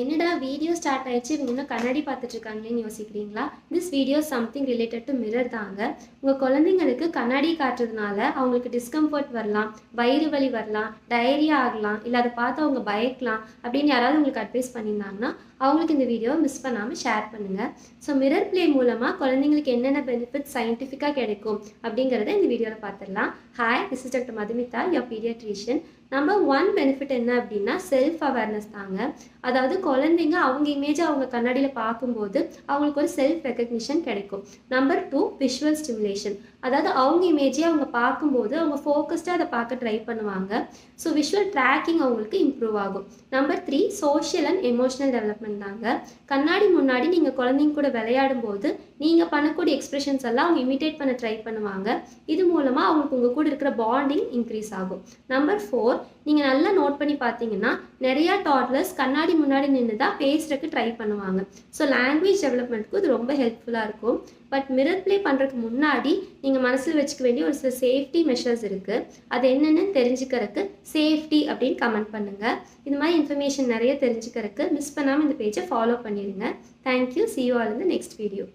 என்னடா video start ஆயிடுச்சு? இவங்க இன்னும் கண்ணாடி பார்த்துட்டு இருக்காங்களேன்னு யோசிக்கிறீங்களா this video something related to mirror தாங்க. உங்கள் குழந்தைங்களுக்கு கண்ணாடி காட்டுறதுனால அவங்களுக்கு டிஸ்கம்ஃபர்ட் வரலாம் வயிறு வலி வரலாம் டயரியா ஆகலாம் இல்லை அதை பார்த்து அவங்க பயக்கலாம் அப்படின்னு யாராவது உங்களுக்கு அட்வைஸ் பண்ணியிருந்தாங்கன்னா அவங்களுக்கு இந்த வீடியோவை மிஸ் பண்ணாமல் ஷேர் பண்ணுங்கள் ஸோ மிரர் ப்ளே மூலமாக குழந்தைங்களுக்கு என்னென்ன பெனிஃபிட் சயின்டிஃபிக்காக கிடைக்கும் அப்படிங்கிறத இந்த வீடியோவில் பார்த்துடலாம். Hi this is doctor Madhumitha your paediatrician number one benefit என்ன அப்படின்னா செல்ஃப் அவேர்னஸ் தாங்க. அதாவது குழந்தைங்க அவங்க இமேஜை அவங்க கண்ணாடியில் பார்க்கும்போது அவங்களுக்கு ஒரு செல்ஃப் ரெக்கக்னிஷன் கிடைக்கும். நம்பர் டூ விஷுவல் ஸ்டிமுலேஷன் அதாவது அவங்க இமேஜை அவங்க பார்க்கும்போது அவங்க ஃபோக்கஸ்டாக அதை பார்க்க ட்ரை பண்ணுவாங்க. ஸோ விஷுவல் ட்ராக்கிங் அவங்களுக்கு இம்ப்ரூவ் ஆகும். Number three social and emotional development தாங்க. கண்ணாடி முன்னாடி நீங்கள் குழந்தைங்க கூட விளையாடும் போது நீங்கள் பண்ணக்கூடிய எக்ஸ்பிரஷன்ஸ் எல்லாம் அவங்க இமிட்டேட் பண்ண ட்ரை பண்ணுவாங்க. இது மூலமாக அவங்களுக்கு உங்கள் கூட இருக்கிற பாண்டிங் இன்க்ரீஸ் ஆகும். நம்பர் ஃபோர் நீங்கள் நல்லா நோட் பண்ணி பார்த்தீங்கன்னா நிறையா டாட்லர்ஸ் கண்ணாடி முன்னாடி நின்று தான் பேசுறதுக்கு ட்ரை பண்ணுவாங்க. ஸோ லாங்குவேஜ் டெவலப்மெண்ட்க்கு இது ரொம்ப ஹெல்ப்ஃபுல்லாக இருக்கும். பட் மிரர் ப்ளே பண்ணுறதுக்கு முன்னாடி நீங்கள் மனசில் வச்சுக்க வேண்டிய ஒரு சில சேஃப்டி மெஷர்ஸ் இருக்குது அது என்னென்னு தெரிஞ்சுக்கிறதுக்கு சேஃப்டி அப்படின்னு கமெண்ட் பண்ணுங்கள் இந்த மாதிரி இன்ஃபர்மேஷன் நிறைய தெரிஞ்சுக்கிறதுக்கு மிஸ் பண்ணாமல் இந்த பேஜை ஃபாலோ பண்ணிடுங்க. Thank you see you all இந்த நெக்ஸ்ட் வீடியோ